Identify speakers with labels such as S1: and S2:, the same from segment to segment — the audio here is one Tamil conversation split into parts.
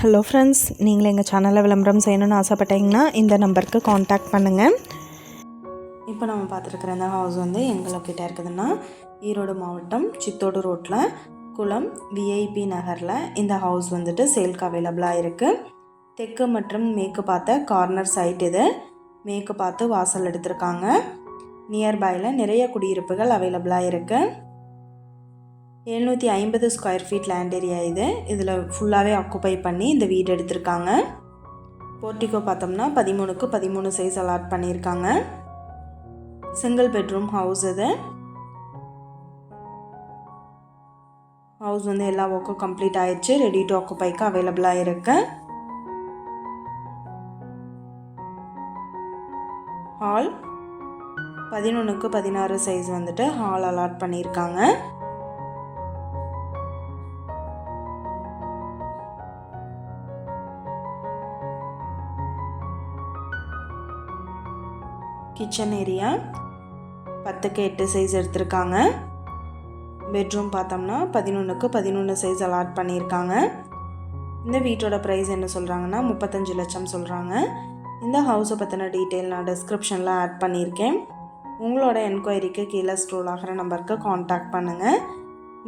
S1: ஹலோ ஃப்ரெண்ட்ஸ் நீங்கள் எங்கள் சேனலில் விளம்பரம் செய்யணும்னு ஆசைப்பட்டீங்கன்னா இந்த நம்பருக்கு காண்டாக்ட் பண்ணுங்கள் இப்போ நம்ம பார்த்துருக்குற இந்த ஹவுஸ் வந்து எங்கே லொக்கேட்டாக இருக்குதுன்னா ஈரோடு மாவட்டம் சித்தோடு ரோட்டில் குளம் விஐபி நகரில் இந்த ஹவுஸ் வந்துட்டு சேல்க்கு அவைலபிளாக இருக்குது தெற்கு மற்றும் மேற்கு பார்த்த கார்னர் சைட் இது. மேற்கு பார்த்து வாசல் எடுத்திருக்காங்க. நியர்பையில் நிறைய குடியிருப்புகள் அவைலபிளாக இருக்குது எழுநூற்றி ஐம்பது ஸ்கொயர் ஃபீட் லேண்ட் ஏரியா இது. இதில் ஃபுல்லாகவே ஆக்குப்பை பண்ணி இந்த வீடு எடுத்திருக்காங்க. போர்ட்டிகோ பார்த்தோம்னா பதிமூணுக்கு பதிமூணு சைஸ் அலாட் பண்ணியிருக்காங்க. சிங்கிள் பெட்ரூம் ஹவுஸ் இது. ஹவுஸ் வந்து எல்லா ஒர்க்கும் கம்ப்ளீட் ஆயிடுச்சு ரெடி டு ஆக்குப்பைக்கு அவைலபிளாக இருக்கு. ஹால் பதினொன்றுக்கு பதினாறு சைஸ் வந்துட்டு ஹால் அலாட் பண்ணியிருக்காங்க. கிச்சன் ஏரியா பத்துக்கு எட்டு சைஸ் எடுத்திருக்காங்க. பெட்ரூம் பார்த்தோம்னா பதினொன்றுக்கு பதினொன்று சைஸ் அலாட் பண்ணியிருக்காங்க. இந்த வீட்டோட ப்ரைஸ் என்ன சொல்கிறாங்கன்னா முப்பத்தஞ்சு லட்சம் சொல்கிறாங்க இந்த ஹவுஸை பற்றின டீட்டெயில் நான் டிஸ்கிரிப்ஷனில் ஆட் பண்ணியிருக்கேன். உங்களோட என்கொயரிக்கு கீழே ஸ்ட்ரோல் ஆகிற நம்பருக்கு காண்டாக்ட் பண்ணுங்கள்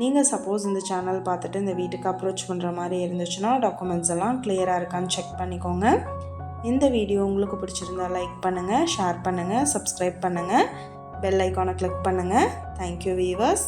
S1: நீங்கள் சப்போஸ் இந்த சேனல் பார்த்துட்டு இந்த வீட்டுக்கு அப்ரோச் பண்ணுற மாதிரி இருந்துச்சுன்னா டாக்குமெண்ட்ஸ் எல்லாம் கிளியராக இருக்கான்னு செக் பண்ணிக்கோங்க. இந்த வீடியோ உங்களுக்கு பிடிச்சிருந்தா லைக் பண்ணுங்கள் ஷேர் பண்ணுங்கள் சப்ஸ்கிரைப் பண்ணுங்கள் பெல் ஐக்கானை கிளிக் பண்ணுங்கள் தேங்க்யூ வீவர்ஸ்